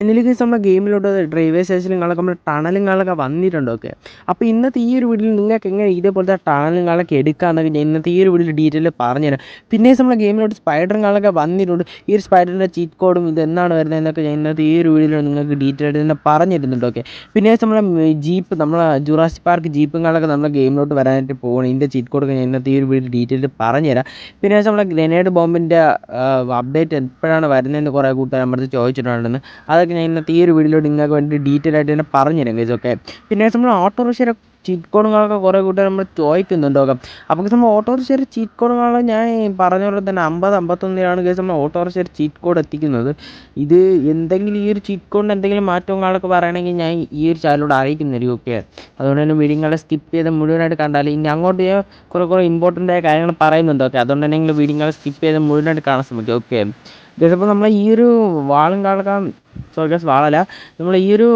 Finally guys നമ്മുടെ ഗെയിമിലോട്ട് ഡ്രൈവേ സ്റ്റേഷനുകളൊക്കെ നമ്മൾ ടണലുകളൊക്കെ വന്നിട്ടുണ്ട് ഓക്കെ അപ്പോൾ ഇന്നത്തെ ഈ ഒരു വീഡിയോയിൽ നിങ്ങൾക്ക് എങ്ങനെ ഇതേപോലത്തെ ടണലുകളൊക്കെ എടുക്കാമെന്നൊക്കെ ഞാൻ ഇന്നത്തെ ഈ ഒരു വീഡിയോയിൽ ഡീറ്റെയിൽ പറഞ്ഞുതരാം പിന്നെ നമ്മുടെ ഗെയിമിലോട്ട് സ്പൈഡറുകളൊക്കെ വന്നിട്ടുണ്ട്. ഈ ഒരു സ്പൈഡറിന്റെ ചീറ്റ് കോഡും ഇത് എന്നാണ് വരുന്നതെന്നൊക്കെ ഞാൻ ഇന്നത്തെ ഈ ഒരു വീഡിയോയിൽ നിങ്ങൾക്ക് ഡീറ്റെയിൽ ആയിട്ട് തന്നെ പറഞ്ഞു തരുന്നുണ്ട് ഓക്കെ പിന്നെ നമ്മുടെ ജീപ്പ് നമ്മളെ ജുറാസി പാർക്ക് ജീപ്പുകളൊക്കെ നമ്മുടെ ഗെയിമിലോട്ട് വരാനായിട്ട് പോകണം ഇതിന്റെ ചീറ്റ് കോഡൊക്കെ ഞാൻ ഇന്നത്തെ ഈ ഒരു വീഡിയോയിൽ ഡീറ്റെയിൽ പറഞ്ഞുതരാം പിന്നെ നമ്മുടെ ഗ്രനേഡ് ബോംബിന്റെ അപ്ഡേറ്റ് എപ്പോഴാണ് വരുന്നതെന്ന് കുറേ കൂട്ടുകാർ നമ്മുടെ ചോദിച്ചിട്ടുണ്ടെന്ന് ചോദിച്ചിട്ടുണ്ടെന്ന് അതൊക്കെ ഞാൻ ഇന്നത്തെ ഈ ഒരു വീഡിയോയിൽ നിങ്ങൾക്ക് വേണ്ടി ഡീറ്റെയിൽ ആയിട്ട് തന്നെ പറഞ്ഞു തരാം ഗൈസ് ഓക്കെ പിന്നെ നമ്മൾ ഓട്ടോറിക്ഷയുടെ ചീറ്റ് കോഡുകളൊക്കെ കുറേ കൂട്ടുകാർ നമ്മൾ ചോദിക്കുന്നുണ്ട് ഓക്കെ അപ്പോൾ നമ്മൾ ഓട്ടോറിക്ഷയുടെ ചീറ്റ് കോഡുകൾ ഞാൻ പറഞ്ഞ പോലെ തന്നെ അമ്പത് അമ്പത്തൊന്നിലാണ് കേസ് നമ്മൾ ഓട്ടോറിക്ഷയുടെ ചീറ്റ് കോഡ് എത്തിക്കുന്നത്. ഇത് എന്തെങ്കിലും ഈ ഒരു ചീറ്റ് കോഡിന് എന്തെങ്കിലും മാറ്റങ്ങളൊക്കെ പറയണമെങ്കിൽ ഞാൻ ഈ ഒരു ചാനലിലൂടെ അറിയിക്കുന്നതായിരിക്കും ഓക്കെ അതുകൊണ്ട് തന്നെ വീഡിയോകളെ സ്കിപ്പ് ചെയ്ത് മുഴുവനായിട്ട് കണ്ടാൽ ഇനി അങ്ങോട്ട് ഞാൻ കുറേ കുറേ ഇമ്പോർട്ടന്റ് ആയ കാര്യങ്ങൾ പറയുന്നുണ്ട് ഓക്കെ അതുകൊണ്ട് തന്നെ നിങ്ങൾ വീഡിയോകളെ സ്കിപ്പ് ചെയ്ത് മുഴുവനായിട്ട് കാണാൻ ശ്രമിക്കുക ഓക്കെ നമ്മളെ നമ്മൾ ഈ ഒരു വാളും കാളൊക്കെ സോറി ഗൈസ് വാളല്ല. നമ്മൾ ഈ ഒരു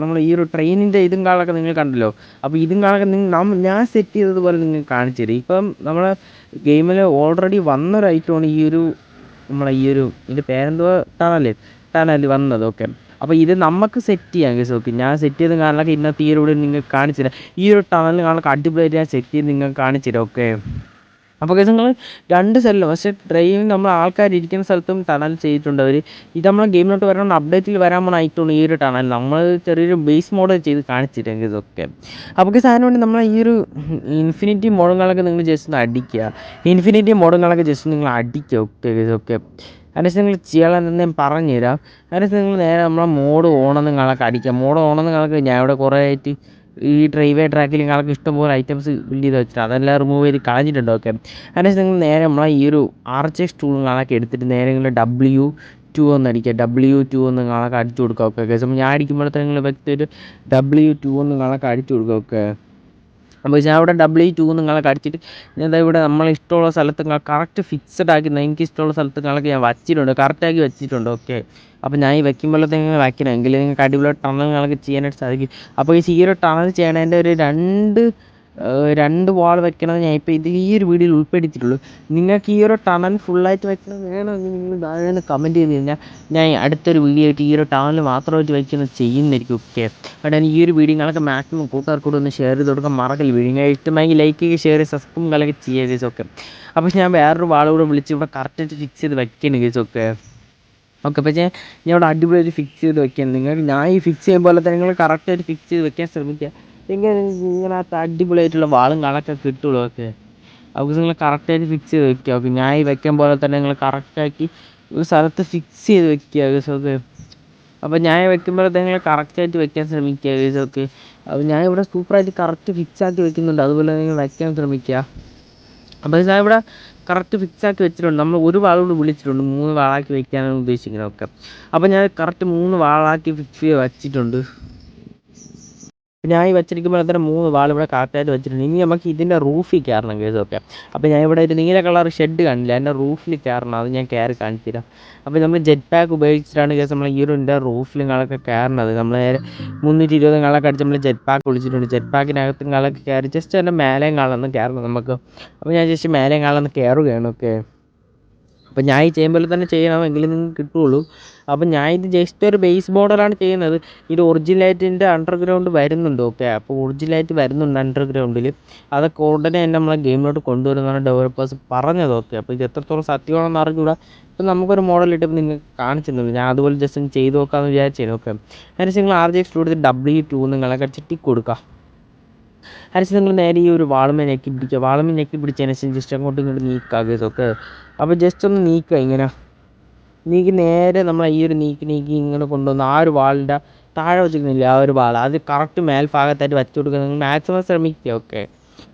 നമ്മൾ ഈ ഒരു ട്രെയിനിന്റെ ഇതും കാളൊക്കെ നിങ്ങൾ കണ്ടല്ലോ. അപ്പോൾ ഇതും കാളൊക്കെ നിങ്ങൾ ഞാൻ സെറ്റ് ചെയ്തതുപോലെ നിങ്ങൾ കാണിച്ചു തരും. ഇപ്പം നമ്മളെ ഗെയിമിൽ ഓൾറെഡി വന്നൊരു ഐറ്റമാണ് ഈ ഒരു നമ്മളെ ഈ ഒരു ഇതിന്റെ പേരെന്തോ? ടണൽ ടണൽ വന്നത്. ഓക്കെ അപ്പോൾ ഇത് നമുക്ക് സെറ്റ് ചെയ്യാം കേസ് ഓക്കെ ഞാൻ സെറ്റ് ചെയ്ത കാണാനൊക്കെ ഇന്നത്തെ ഈ ഒരു നിങ്ങൾ കാണിച്ചു തരാം. ഈ ഒരു ടണൽ കാണാനൊക്കെ അടിപൊളിയായിട്ട് ഞാൻ സെറ്റ് ചെയ്ത് നിങ്ങൾക്ക് കാണിച്ചു തരാം. ഓക്കെ അപ്പോൾ കേസ് നിങ്ങൾ രണ്ട് സെല്ലും പക്ഷേ ട്രെയിനിൽ നമ്മൾ ആൾക്കാർ ഇരിക്കുന്ന സ്ഥലത്തും ടണൽ ചെയ്തിട്ടുണ്ട് അവർ ഇത് നമ്മളെ ഗെയിമിലോട്ട് വരണം അപ്ഡേറ്റിൽ വരാൻ ഐറ്റമാണ് ഈ ഒരു ടണൽ നമ്മൾ ചെറിയൊരു ബേസ് മോഡൽ ചെയ്ത് കാണിച്ചിട്ടുണ്ട് ഇതൊക്കെ അപ്പോൾ കേസ് അതിന് വേണ്ടി നമ്മൾ ഈ ഒരു ഇൻഫിനിറ്റി മോഡങ്ങളൊക്കെ നിങ്ങൾ ജസ്റ്റ് ഒന്ന് അടിക്കുക. ഇൻഫിനിറ്റി മോഡങ്ങളൊക്കെ ജസ്റ്റ് നിങ്ങൾ അടിക്കുക ഓക്കെ ഇതൊക്കെ ഓക്കെ അതിന് നിങ്ങൾ ചെയ്യാമെന്ന് ഞാൻ പറഞ്ഞുതരാം. നിങ്ങൾ നേരെ നമ്മളെ മോഡ് ഓണെന്ന് നിങ്ങളൊക്കെ അടിക്കുക. മോഡ് ഓണെന്ന് നിങ്ങളൊക്കെ ഞാൻ ഇവിടെ കുറേ ആയിട്ട് ഈ ഡ്രൈവേ ട്രാക്കിൽ നിങ്ങൾക്ക് ഇഷ്ടംപോലെ ഐറ്റംസ് ബിൽഡ് ചെയ്ത് വെച്ചിട്ട് അതെല്ലാം റിമൂവ് ചെയ്ത് കളഞ്ഞിട്ടുണ്ട്. ഓക്കെ അതിനുശേഷം നിങ്ങൾ നേരെ നമ്മളെ ഈ ഒരു ആർ എച്ച് എക്സ് ടൂൾ നിങ്ങളൊക്കെ എടുത്തിട്ട് നേരെ നിങ്ങൾ ഡബ്ല്യു ടു എന്ന് അടിക്കുക. ഡബ്ല്യു ടു എന്ന് നിങ്ങളൊക്കെ അടിച്ചു കൊടുക്കുക. ഓക്കെ അപ്പോൾ ഞാൻ അടിക്കുമ്പോഴത്തേക്ക് നിങ്ങൾ വ്യക്തി ഒരു ഡബ്ല്യു ടു എന്ന് നിങ്ങളൊക്കെ അടിച്ചു കൊടുക്കുക. ഓക്കെ അപ്പോൾ ഞാൻ അവിടെ ഡബ്ല്യു ടു നിങ്ങളൊക്കെ അടിച്ചിട്ട് ഞാൻ ഇവിടെ നമ്മൾ ഇഷ്ടമുള്ള സ്ഥലത്ത് കറക്റ്റ് ഫിക്സഡ് ആക്കി എനിക്ക് ഇഷ്ടമുള്ള സ്ഥലത്ത് നിങ്ങളൊക്കെ ഞാൻ വച്ചിട്ടുണ്ട്. കറക്റ്റാക്കി വെച്ചിട്ടുണ്ട്. ഓക്കെ അപ്പോൾ ഞാൻ ഈ വെക്കുമ്പോഴത്തേക്ക് വയ്ക്കണം എങ്കിൽ നിങ്ങൾക്ക് അടിപൊളിയായിട്ട് ടണലുകളൊക്കെ ചെയ്യാനായിട്ട് സാധിക്കും. അപ്പോൾ ഈ ഒരു ടണൽ ചെയ്യണതിന്റെ ഒരു രണ്ട് രണ്ട് വാൾ വെക്കണത് ഞാൻ ഇപ്പോൾ ഇത് ഈ ഒരു വീഡിയോയിൽ ഉൾപ്പെടുത്തിയിട്ടുള്ളൂ. നിങ്ങൾക്ക് ഈ ഒരു ടണൽ ഫുള്ളായിട്ട് വെക്കണത് വേണമെങ്കിൽ നിങ്ങൾ താഴെ നിന്ന് കമന്റ് ചെയ്ത് കഴിഞ്ഞാൽ ഞാൻ അടുത്തൊരു വീഡിയോ ആയിട്ട് ഈ ഒരു ടണൽ മാത്രമായിട്ട് വയ്ക്കുന്നത് ചെയ്യുന്നതായിരിക്കും ഓക്കെ അവിടെ ഈ ഒരു വീഡിയോ നിങ്ങൾക്ക് മാക്സിമം കൂട്ടുകാർക്കൂടെ ഒന്ന് ഷെയർ ചെയ്ത് കൊടുക്കാൻ മറക്കല്ല വീഡിയോ ഇഷ്ടമെങ്കിൽ ലൈക്ക് ചെയ്യുക ഷെയർ ചെയ്യുക സബ്സ്ക്രൈബ് കളൊക്കെ ചെയ്യുക ഓക്കെ അപ്പോൾ ഞാൻ വേറൊരു വാളുകൂടെ വിളിച്ച് ഇവിടെ കറക്റ്റായിട്ട് ഫിക്സ് ചെയ്ത് വെക്കണം ഗേസ് ഓക്കെ ഓക്കെ പക്ഷേ ഞാൻ ഇവിടെ അടിപൊളിയായിട്ട് ഫിക്സ് ചെയ്ത് വെക്കാം നിങ്ങൾ ഞാൻ ഈ ഫിക്സ് ചെയ്യുമ്പോൾ പോലെ തന്നെ നിങ്ങൾ കറക്റ്റായിട്ട് ഫിക്സ് ചെയ്ത് വെക്കാൻ ശ്രമിക്കുക. എങ്കിൽ ഇതിനകത്ത് അടിപൊളിയായിട്ടുള്ള വാളും കണക്കെ കിട്ടുള്ളൂ ഓക്കെ. അപ്പോൾ നിങ്ങൾ കറക്റ്റായിട്ട് ഫിക്സ് ചെയ്ത് വെക്കുക. ഓക്കെ ഞാൻ ഈ വെക്കാൻ പോലെ തന്നെ നിങ്ങൾ കറക്റ്റാക്കി ഒരു സ്ഥലത്ത് ഫിക്സ് ചെയ്ത് വെക്കുക ഓക്കെ. അപ്പോൾ ഞാൻ വെക്കുമ്പോൾ നിങ്ങൾ കറക്റ്റായിട്ട് വെക്കാൻ ശ്രമിക്കുക ഓക്കെ. അപ്പോൾ ഞാൻ ഇവിടെ സൂപ്പറായിട്ട് കറക്റ്റ് ഫിക്സ് ആക്കി വെക്കുന്നുണ്ട്. അതുപോലെ നിങ്ങൾ വെക്കാൻ ശ്രമിക്കുക. അപ്പോൾ ഞാൻ ഇവിടെ കറക്റ്റ് ഫിക്സ് ആക്കി വെച്ചിട്ടുണ്ട്. നമ്മൾ ഒരു വാളോട് വിളിച്ചിട്ടുണ്ട്. മൂന്ന് വാളാക്കി വെക്കാനാണ് ഉദ്ദേശിക്കുന്നത് ഒക്കെ. അപ്പോൾ ഞാൻ കറക്റ്റ് മൂന്ന് വാളാക്കി ഫിക്സ് ചെയ്ത് വെച്ചിട്ടുണ്ട്. ഞാൻ ഈ വെച്ചിരിക്കുമ്പോൾ തന്നെ മൂന്ന് വാൾ ഇവിടെ കറക്റ്റായിട്ട് വെച്ചിട്ടുണ്ട്. ഇനി നമുക്ക് ഇതിന്റെ റൂഫിൽ കയറണം കേസ് ഓക്കെ അപ്പോൾ ഞാൻ ഇവിടെ ഒരു നീല കളർ ഷെഡ് കാണില്ല അതിന്റെ റൂഫിൽ കയറണം. അത് ഞാൻ കയറി കാണിച്ചു തരാം. അപ്പോൾ നമ്മൾ ജെറ്റ് പാക്ക് ഉപയോഗിച്ചിട്ടാണ് കേസ് നമ്മൾ ഈ ഒരു റൂഫിൽ കളൊക്കെ കയറണത്. നമ്മൾ നേരെ മുന്നൂറ്റി ഇരുപത് നിങ്ങളൊക്കെ അടിച്ച് നമ്മൾ ജെറ്റ് പാക്ക് വിളിച്ചിട്ടുണ്ട്. ജെറ്റ് പാക്കിനകത്ത് നിങ്ങളൊക്കെ കയറി ജസ്റ്റ് എന്റെ മേലെയും കാണുന്ന കയറണം നമുക്ക്. അപ്പോൾ ഞാൻ ജസ്റ്റ് മേലെയും കാണുന്ന കയറുകയാണ് ഓക്കെ അപ്പോൾ ഞാൻ ഈ ചെയ്യുമ്പോൾ തന്നെ ചെയ്യണമെങ്കിൽ നിങ്ങൾക്ക് കിട്ടുകയുള്ളൂ അപ്പോൾ ഞാൻ ഇത് ജസ്റ്റ് ഒരു ബേസ് മോഡലാണ് ചെയ്യുന്നത്. ഇത് ഒറിജിനലായിട്ടിന്റെ അണ്ടർഗ്രൗണ്ട് വരുന്നുണ്ട് ഓക്കെ അപ്പോൾ ഒറിജിനലായിട്ട് വരുന്നുണ്ട് അണ്ടർഗ്രൗണ്ടിൽ അതൊക്കെ ഉടനെ തന്നെ നമ്മളെ ഗെയിമിലോട്ട് കൊണ്ടുവരുന്നതാണ് ഡെവലപ്പേഴ്സ് പറഞ്ഞത് ഓക്കെ അപ്പോൾ ഇത് എത്രത്തോളം സത്യമാണെന്ന് അറിഞ്ഞുകൂടാ ഇപ്പം നമുക്കൊരു മോഡൽ ഇട്ടപ്പോൾ നിങ്ങൾക്ക് കാണിച്ചു തന്നു ഞാൻ അതുപോലെ ജസ്റ്റ് ഒന്ന് ചെയ്ത് നോക്കാമെന്ന് വിചാരിച്ചു ഓക്കെ അതിനുശേഷം നിങ്ങൾ ആർ ജി എക്സ് എടുത്ത് ഡബ്ല്യു ടു നിങ്ങളൊക്കെ ചിട്ടി കൊടുക്കുക അതിന് നിങ്ങൾ നേരെ ഈ ഒരു വാളുമേ ഞെക്കി പിടിക്കുക വാളുമേ ഞെക്കി പിടിച്ചതിന് ശേഷം ജസ്റ്റ് അങ്ങോട്ടും ഇങ്ങോട്ടും നീക്കുക ഓക്കെ അപ്പോൾ ജസ്റ്റ് ഒന്ന് നീക്കുക ഇങ്ങനെ. നീക്കി നേരെ നമ്മൾ ഈ ഒരു നീക്കി നീക്കി ഇങ്ങനെ കൊണ്ടുവന്ന് ആ ഒരു വാളിന്റെ താഴെ വെച്ചിരിക്കുന്നില്ല ആ ഒരു വാൾ അത് കറക്റ്റ് മേൽഭാഗത്തായിട്ട് വച്ചു കൊടുക്കുന്നത് മാക്സിമം ശ്രമിക്കുക ഓക്കെ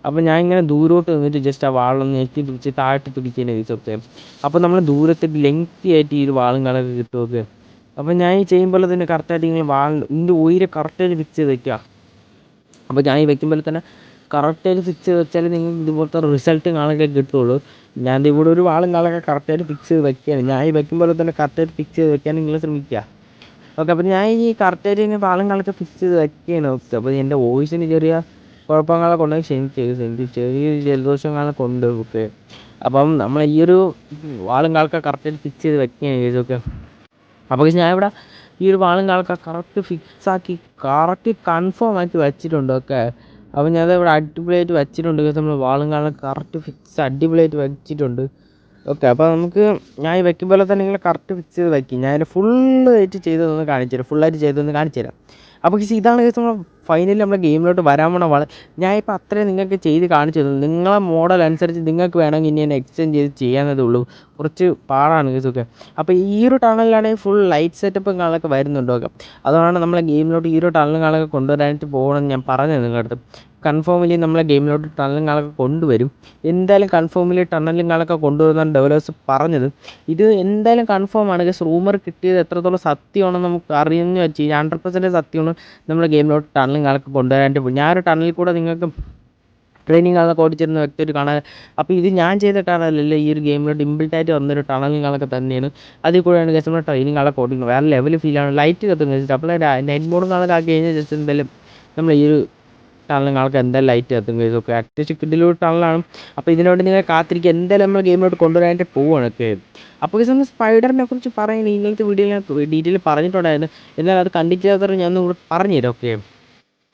അപ്പോൾ ഞാൻ ഇങ്ങനെ ദൂരോട്ട് നിന്നിട്ട് ജസ്റ്റ് ആ വാളൊന്ന് ഞെക്കി പിടിച്ച് താഴോട്ട് പിടിച്ചതിന് ദിവസത്തെ അപ്പോൾ നമ്മൾ ദൂരത്ത് ലെങ്തി ആയിട്ട് ഈ ഒരു വാളും കളൊക്കെ കിട്ടും ഓക്കെ അപ്പോൾ ഞാൻ ഈ ചെയ്യുമ്പോൾ തന്നെ കറക്റ്റായിട്ട് ഇങ്ങനെ വാളിന്റെ ഇതിന്റെ ഉയരെ കറക്റ്റായിട്ട് ഫിക്സ് ചെയ്ത് വെക്കുക. അപ്പോൾ ഞാൻ ഈ വെക്കുമ്പോൾ തന്നെ കറക്റ്റായിട്ട് ഫിക്സ് ചെയ്ത് വെച്ചാൽ നിങ്ങൾക്ക് ഇതുപോലത്തെ റിസൾട്ട് കാണാനൊക്കെ കിട്ടുള്ളൂ. ഞാൻ ഇവിടെ ഒരു വാളും കാളൊക്കെ കറക്റ്റായിട്ട് ഫിക്സ് ചെയ്ത് വെക്കുകയാണ് ഞാൻ ഈ വെക്കും പോലെ തന്നെ കറക്റ്റായിട്ട് ഫിക്സ് ചെയ്ത് വെക്കാൻ നിങ്ങൾ ശ്രമിക്കുക ഓക്കെ അപ്പോൾ ഞാൻ ഈ കറക്റ്റായിട്ട് ഇങ്ങനെ വാളും കാളൊക്കെ ഫിക്സ് ചെയ്ത് വെക്കുകയാണ് ഓക്കെ അപ്പോൾ എന്റെ വോയിസിന് ചെറിയ കുഴപ്പങ്ങളൊക്കെ ഉണ്ടെങ്കിൽ ക്ഷമിക്കുക എനിക്ക് ചെറിയൊരു ജലദോഷങ്ങളൊക്കെ ഉണ്ട് ഓക്കെ അപ്പം നമ്മൾ ഈ ഒരു വാളും കാളൊക്കെ കറക്റ്റായിട്ട് ഫിക്സ് ചെയ്ത് വെക്കുകയാണ് ഓക്കെ അപ്പോൾ ഞാൻ ഇവിടെ ഈ ഒരു വാളും കാലൊക്കെ കറക്റ്റ് ഫിക്സ് ആക്കി കറക്റ്റ് കൺഫേം ആക്കി വെച്ചിട്ടുണ്ട്. ഓക്കെ അപ്പോൾ ഞാനത് അവിടെ അടിപൊളിയായിട്ട് വെച്ചിട്ടുണ്ട്. നമ്മൾ വാളും കാലും കറക്റ്റ് ഫിക്സ് അടിപൊളിയായിട്ട് വെച്ചിട്ടുണ്ട്. ഓക്കെ അപ്പോൾ നമുക്ക് ഞാൻ ഈ വെക്കുമ്പോൾ തന്നെ നിങ്ങൾ കറക്റ്റ് ഫിക്സ് ചെയ്ത് വയ്ക്കും ഞാൻ ഫുൾ ആയിട്ട് ചെയ്തതൊന്ന് കാണിച്ചു തരാം. ഫുള്ളായിട്ട് ചെയ്തതൊന്ന് കാണിച്ചു തരാം. അപ്പോൾ ഈ ഇതാണ് guys നമ്മൾ ഫൈനലി നമ്മുടെ ഗെയിമിലോട്ട് വരാൻ പോണ വള ഞാൻ ഇപ്പോൾ അത്രയും നിങ്ങൾക്ക് ചെയ്ത് കാണിച്ചു തന്നു. നിങ്ങളെ മോഡൽ അനുസരിച്ച് നിങ്ങൾക്ക് വേണമെങ്കിൽ ഇനി എന്നെ എക്സ്റ്റെൻഡ് ചെയ്ത് ചെയ്യാവുന്നതേ ഉള്ളൂ. കുറച്ച് പാടാണ് ഒക്കെ. അപ്പോൾ ഈ ഒരു ടണലിലാണെങ്കിൽ ഫുൾ ലൈറ്റ് സെറ്റപ്പും കാണൊക്കെ വരുന്നുണ്ടോ. അതുകൊണ്ടാണ് നമ്മളെ ഗെയിമിലോട്ട് ഈ ഒരു ടണലും കാണൊക്കെ കൊണ്ടുവരാനായിട്ട് പോകണമെന്ന് ഞാൻ പറഞ്ഞത് നിങ്ങളുടെ അടുത്ത്. കൺഫേമിലി നമ്മളെ ഗെയിമിലോട്ട് ടണലുകളൊക്കെ കൊണ്ടുവരും. എന്തായാലും കൺഫേമിലി ടണലുകളൊക്കെ കൊണ്ടുവരുന്ന ഡെവലപ്പേഴ്സ് പറഞ്ഞത്. ഇത് എന്തായാലും കൺഫേം ആണ്. ഗസ് റൂമർ കിട്ടിയത് എത്രത്തോളം സത്യമാണെന്ന് നമുക്ക് അറിയുമെന്ന് വെച്ച് കഴിഞ്ഞാൽ ഹൺഡ്രഡ് പെർസെന്റ് സത്യമാണ് നമ്മുടെ ഗെയിമിലോട്ട് ടണലുകളൊക്കെ കൊണ്ടുവരാനായിട്ട് പോകും ഞാനൊരു ടണലിൽ കൂടെ നിങ്ങൾക്ക് ട്രെയിനിങ് അതൊക്കെ ഓടിച്ചിരുന്ന വ്യക്തി ഒരു കാണാൻ അപ്പോൾ ഇത് ഞാൻ ചെയ്ത ടണലല്ല ഈ ഒരു ഗെയിമിലോട്ട് ഇമ്പിൾട്ടായിട്ട് വന്നൊരു ടണലുകളൊക്കെ തന്നെയാണ്. അതിൽ കൂടെയാണ് ഗസ് നമ്മുടെ ട്രെയിനിങ് കാണൊക്കെ ഓടിക്കുന്നത്. വേറെ ലെവൽ ഫീലാണ് ലൈറ്റ് കത്തുന്നത് അപ്പോൾ നൈറ്റ് മോഡ് കാണാൻ കഴിഞ്ഞാൽ ജസ്റ്റ് എന്തായാലും നമ്മൾ ഈ ഒരു ടണലും നിങ്ങൾക്ക് എന്തായാലും ലൈറ്റ് എത്തും ഗൈസ് ഓക്കെ അത്യാവശ്യം കിഡിലൊരു ടണലാണ് അപ്പോൾ ഇതിനോട് നിങ്ങൾ കാത്തിരിക്കുക. എന്തായാലും നമ്മൾ ഗെയിമിലോട്ട് കൊണ്ടുവരാനായിട്ട് പോവുകയാണ് ഒക്കെ അപ്പോൾ ഗൈസ് നമ്മൾ സ്പൈഡറിനെ കുറിച്ച് പറയുന്നത് ഇന്നത്തെ വീഡിയോയിൽ ഞാൻ ഡീറ്റെയിൽ പറഞ്ഞിട്ടുണ്ടായിരുന്നു. എന്നാൽ അത് കണ്ടിട്ടില്ലാത്തവർ ഞാൻ പറഞ്ഞുതരാം പറഞ്ഞു തരാം ഓക്കെ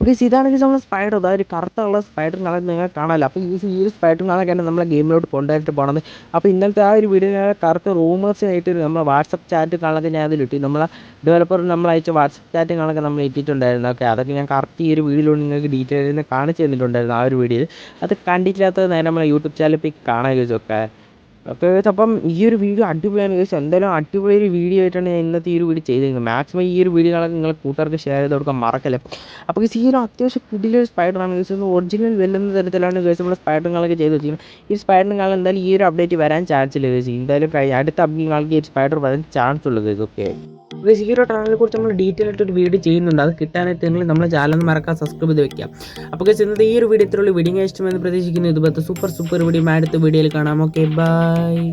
ഓക്കെ ഇതാണെങ്കിൽ നമ്മൾ സ്പൈഡർ അതായത് കറുത്തുള്ള സ്പൈഡർ കളർ നിങ്ങൾ കാണാമല്ലോ. അപ്പോൾ ഈ ഈ ഒരു സ്പൈഡർ തന്നെ നമ്മളെ ഗെയിമിലോട്ട് കൊണ്ടുവരാനായിട്ട് പോകണത് അപ്പോൾ ഇന്നലത്തെ ആ ഒരു വീഡിയോ കറുത്ത റൂമേഴ്സിനായിട്ട് നമ്മൾ വാട്സപ്പ് ചാറ്റ് കാണാതെ ഞാൻ അതിലിട്ടു നമ്മളെ ഡെവലപ്പർ നമ്മൾ അയച്ച വാട്സപ്പ് ചാറ്റ് കാണൊക്കെ നമ്മൾ ഇട്ടിട്ടുണ്ടായിരുന്നു. ഓക്കെ അതൊക്കെ ഞാൻ കറക്റ്റ് ഈ ഒരു വീഡിയോയിൽ നിങ്ങൾക്ക് ഡീറ്റെയിൽ കാണിച്ചു തന്നിട്ടുണ്ടായിരുന്നു ആ ഒരു വീഡിയോയിൽ അത് കണ്ടിട്ടില്ലാത്തത് നേരെ നമ്മളെ യൂട്യൂബ് ചാനലിൽ പോയി കാണാൻ ചോദിച്ചൊക്കെ ഓക്കെ അപ്പം ഈ ഒരു വീഡിയോ അടിപൊളിയാണ്. ചോദിച്ചാൽ എന്തായാലും അടിപൊളി ഒരു വീഡിയോ ആയിട്ടാണ് ഞാൻ ഇന്നത്തെ ഈ ഒരു വീഡിയോ ചെയ്തിരുന്നത് മാക്സിമം ഈ ഒരു വീഡിയോ കാണാൻ നിങ്ങൾ കൂട്ടുകാർക്ക് ഷെയർ ചെയ്ത് കൊടുക്കാൻ മറക്കല്ലേ. അപ്പോൾ ഈ ഒരു അത്യാവശ്യം പുതിയൊരു സ്പൈഡറാണ് ഗൈസ് ഒറിജിനൽ വെല്ലുന്ന തരത്തിലാണ് ഗൈസ് നമ്മൾ സ്പൈഡറുകളൊക്കെ ചെയ്ത് വെച്ചിരിക്കുന്നത്. ഈ സ്പൈഡറുകൾ എന്തായാലും ഈ ഒരു അപ്ഡേറ്റ് വരാൻ ചാൻസ് ഇല്ല ഗൈസ് എന്തായാലും അടുത്ത അപ്ഡേറ്റ് കാലത്ത് ഈ സ്പൈഡർ വരാൻ ചാൻസ് ഉള്ളത് ഗൈസ് ഓക്കെ ഒരു ടണലിനെ കുറിച്ച് നമ്മൾ ഡീറ്റെയിൽ ആയിട്ട് ഒരു വീഡിയോ ചെയ്യുന്നുണ്ട്. അത് കിട്ടാനായിട്ട് നിങ്ങൾ നമ്മളെ ചാനൽ മറക്കാൻ സബ്സ്ക്രൈബ് ചെയ്ത് വെക്കാം അപ്പോൾ ഗൈസ് ഇന്നത്തെ ഈ ഒരു വീഡിയോ ഇത്രയുള്ള വീഡിയോ ഇഷ്ടമെന്ന് പ്രതീക്ഷിക്കുന്നു. ഇതുപോലത്തെ സൂപ്പർ സൂപ്പർ വീഡിയോ അടുത്ത വീഡിയോയിൽ കാണാം. Okay bye